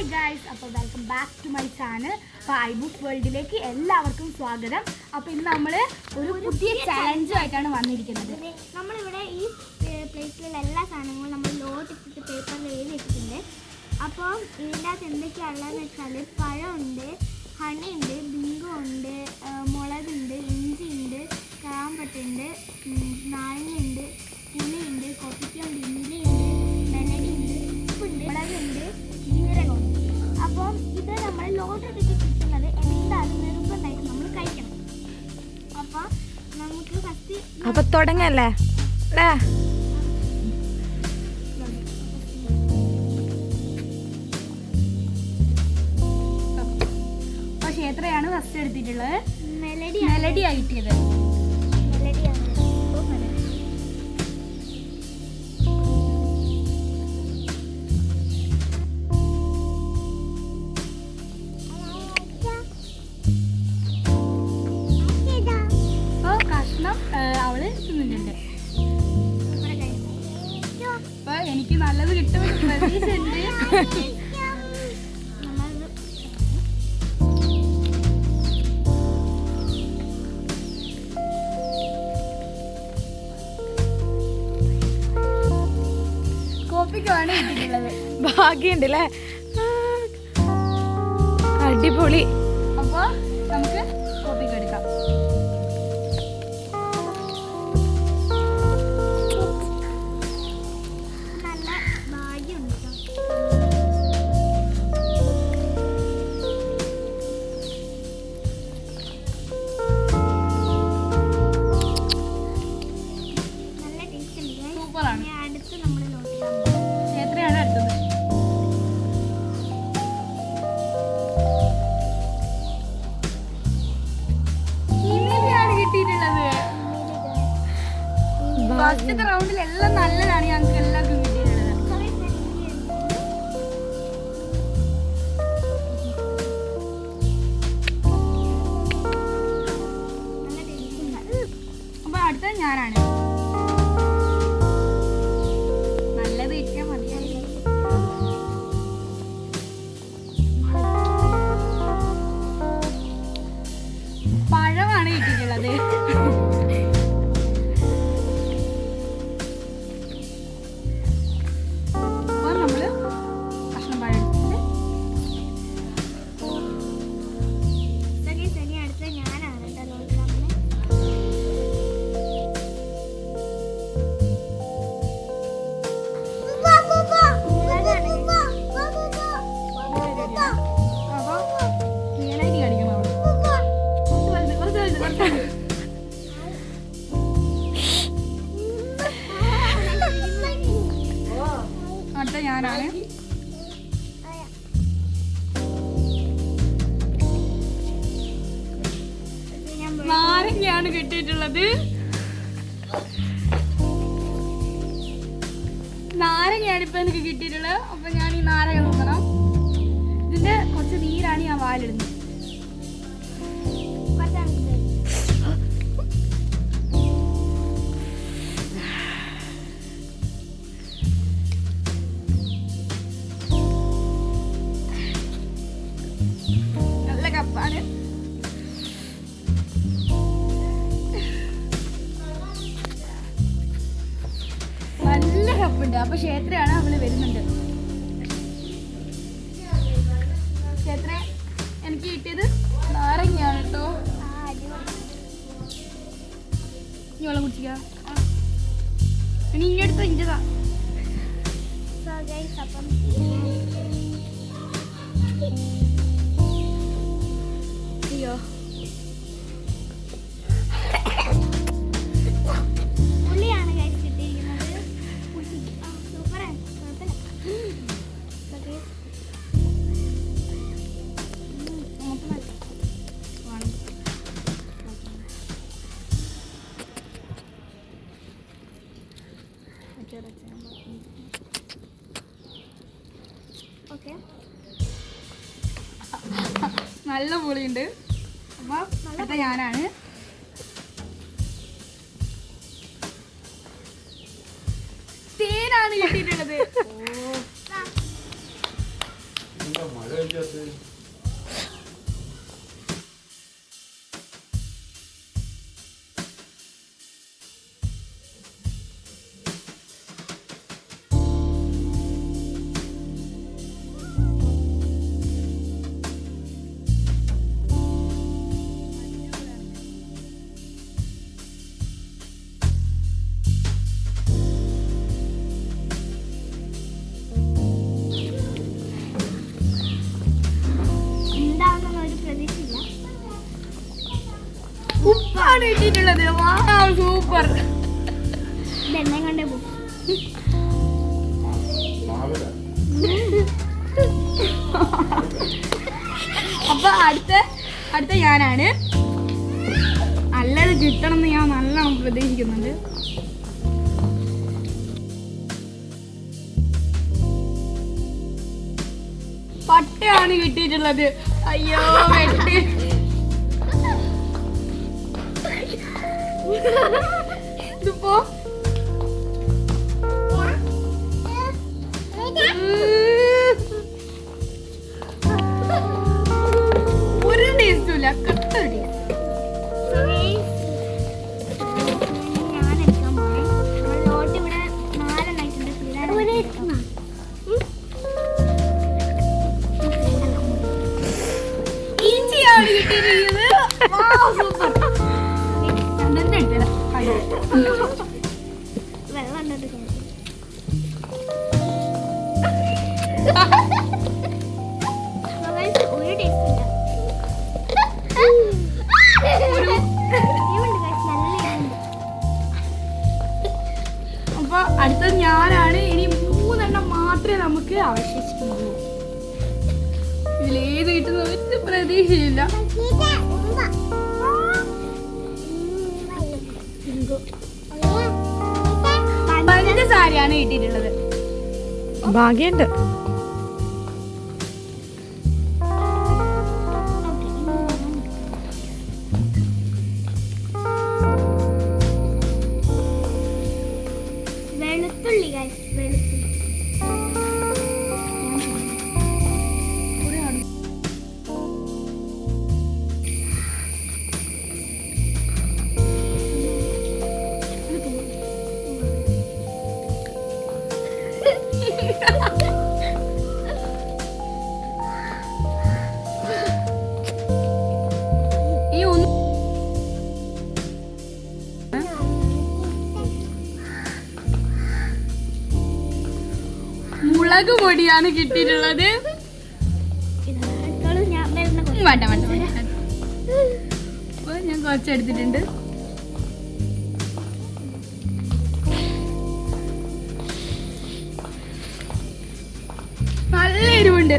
Hi guys അപ്പോൾ welcome back to my channel അപ്പോൾ ഐബുസ് വേൾഡിലേക്ക് എല്ലാവർക്കും സ്വാഗതം. അപ്പോൾ ഇന്ന് നമ്മൾ ഒരു പുതിയ ചലഞ്ചുമായിട്ടാണ് വന്നിരിക്കുന്നത്. നമ്മളിവിടെ ഈ പ്ലേറ്റിലുള്ള എല്ലാ സാധനങ്ങളും നമ്മൾ ലോട്ട് ഇട്ടിട്ട് പേപ്പറിൽ എഴുതി വെച്ചിട്ടുണ്ട്. അപ്പോൾ ഇതിന്റെ അകത്ത് എന്തൊക്കെയാണുള്ളതെന്ന് വെച്ചാൽ പഴമുണ്ട് ഹണിയുണ്ട് ബിങ്കോ ഉണ്ട് ആ, മുളകുണ്ട് ഇഞ്ചിയുണ്ട് തുടങ്ങല്ലേ? അല്ലേ ക്ഷേത്രയാണ് ഫസ്റ്റ് എടുത്തിട്ടുള്ളത്? മെലഡി മെലഡി ആയിട്ടിയത് പ്രതീക്ഷയുണ്ട് കോപ്പിക്കുമാണ് കിട്ടിയിട്ടുള്ളത് ഭാഗ്യണ്ട് അല്ലേ അടിപൊളി. ഫസ്റ്റത്തെ റൗണ്ടിൽ എല്ലാം നല്ലതാണ് ഞങ്ങൾക്ക് എല്ലാവർക്കും അപ്പൊ അടുത്തത് ഞാനാണ്. ഞാൻ നാരങ്ങയാണ് കിട്ടിയിട്ടുള്ളത്. നാരങ്ങയാണ് ഇപ്പൊ എനിക്ക് കിട്ടിയിട്ടുള്ളത്. അപ്പൊ ഞാൻ ഈ നാരങ്ങ നോക്കണം. ഇതിന്റെ കുറച്ച് നീരാണ് ഞാൻ വാലിടുന്നത് അപ്പൊ ക്ഷേത്രയാണ് അവൾ വരുന്നുണ്ട് ക്ഷേത്ര എനിക്ക് കിട്ടിയത് നാരങ്ങയാണ് കേട്ടോ. ഇനി വെള്ളം കുടിച്ചിക്ക ഇനി ഈ അടുത്ത ഇഞ്ചതാ. അയ്യോ. നല്ല പുളിയുണ്ട്. അപ്പൊ അടുത്ത ഞാനാണ്. തേനാണ് കിട്ടിയിട്ടുള്ളത്. ഉപ്പാണ് കിട്ടിയിട്ടുള്ളത് വാ സൂപ്പർ ഇതെന്നെ കണ്ടേ പോകും അപ്പൊ അടുത്ത അടുത്ത ഞാനാണ്. നല്ലത് കിട്ടണം എന്ന് ഞാൻ നല്ലോണം പ്രതീക്ഷിക്കുന്നുണ്ട്. പട്ടയാണ് കിട്ടിയിട്ടുള്ളത്. അയ്യോ വെട്ടി. ഇതിപ്പോ ഒരു ടേസ്റ്റും ഇല്ല. കട്ട ടേസ്റ്റ്. അപ്പൊ അടുത്തത് ഞാനാണ്. ഇനി മൂന്നെണ്ണം മാത്രമേ നമുക്ക് അവശേഷിക്കുന്നുള്ളൂ. ഇതിലേത് കിട്ടുന്ന ഒരു പ്രതീക്ഷയില്ല. പഞ്ചസാരയാണ് ഇട്ടിട്ടുള്ളത്. ഭാഗ്യമുണ്ട് മുളക് പൊടിയാണ് കിട്ടിയിട്ടുള്ളത്. വേണ്ട വേണ്ട അപ്പൊ ഞാൻ കുറച്ച് എടുത്തിട്ടുണ്ട് നല്ല എരിവുണ്ട്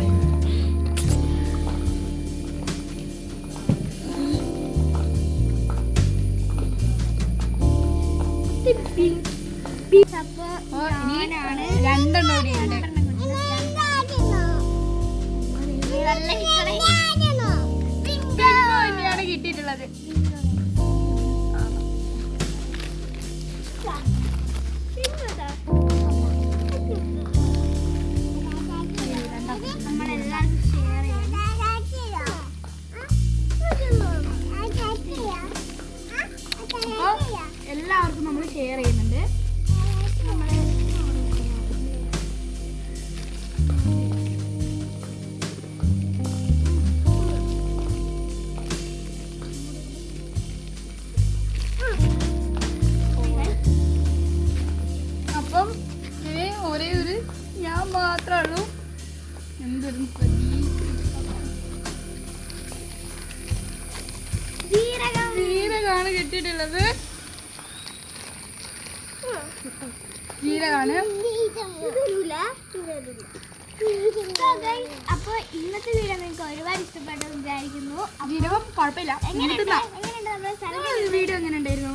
രണ്ടെണ്ണം കൂടിയുണ്ട് തന്നെയാണ് കിട്ടിയിട്ടുള്ളത്. നമ്മളെല്ലാവർക്കും ജീരകമാണ് അപ്പൊ ഇന്നത്തെ വീഡിയോ നിങ്ങൾക്ക് ഒരുപാട് ഇഷ്ടപ്പെട്ടു വിചാരിക്കുന്നു. ജീരകം കുഴപ്പമില്ല. നമ്മുടെ വീഡിയോ എങ്ങനെ ഉണ്ടായിരുന്നു?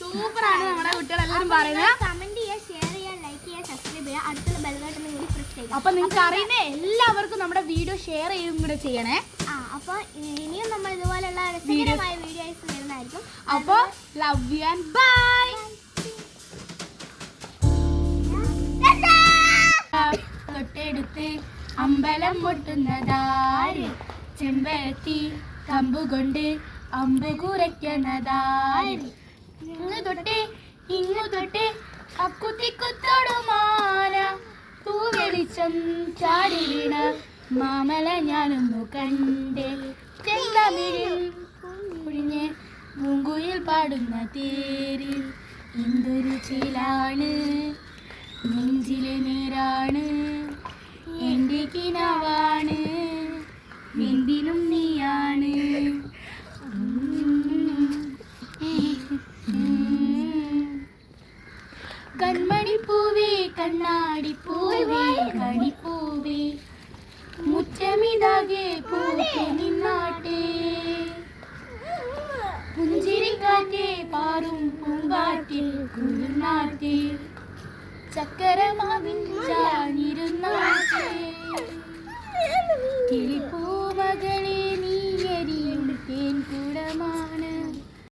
സൂപ്പറാണ് നമ്മുടെ കുട്ടികളെല്ലാരും പറയുന്നത്. കമന്റ് ചെയ്യുക ഷെയർ ചെയ്യുക ലൈക്ക് ചെയ്യുക സബ്സ്ക്രൈബ് ചെയ്യുക. അടുത്തുള്ള കൂടി പ്രസ് ചെയ്യുക. അപ്പൊ നിങ്ങൾക്ക് അറിയുന്ന എല്ലാവർക്കും നമ്മുടെ വീഡിയോ ഷെയർ ചെയ്യുകയും കൂടെ ചെയ്യണേ. ആ അപ്പൊ ഇനിയും നമ്മൾ ഇതുപോലെയുള്ള രസകരമായ വീഡിയോസ് വരുന്നതായിരിക്കും. അപ്പൊ ലവ് യു ആൻഡ് ബൈ തൊട്ടെടുത്ത് അമ്പലം മുട്ടുന്നതാര് ചെമ്പരത്തി കമ്പുകൊണ്ട് അമ്പ് കുറയ്ക്കുന്നതാര് ഇങ്ങു തൊട്ട് ഇങ്ങു തൊട്ട് അക്കുത്തി കുത്തോടുമാന തൂവെളിച്ചം ചാടി വീണ മാമല ഞാനൊന്നു കണ്ടേ. ചെന്തമിഴിൽ കുഴിഞ്ഞ് പൂങ്കുയിൽ പാടുന്ന തേരിൽ എന്തൊരു ചിലാണ്. നെഞ്ചിലെ നേരാണ് എന്റെ കിനാവാണ് എന്തിനും നീയാണ്. കൺമണിപ്പൂവേ കണ്ണാടിപ്പൂവേ കണിപ്പൂവേ മുറ്റമിതാകെ പൂക്കെ നിന്നാട്ടെ. പുഞ്ചിരിക്കാറ്റെ പാറും പൂങ്കാറ്റിൽ കുളിർനാട്ടെ ചക്കരമാവിൻ ചാനിരുന്നാട്ടെ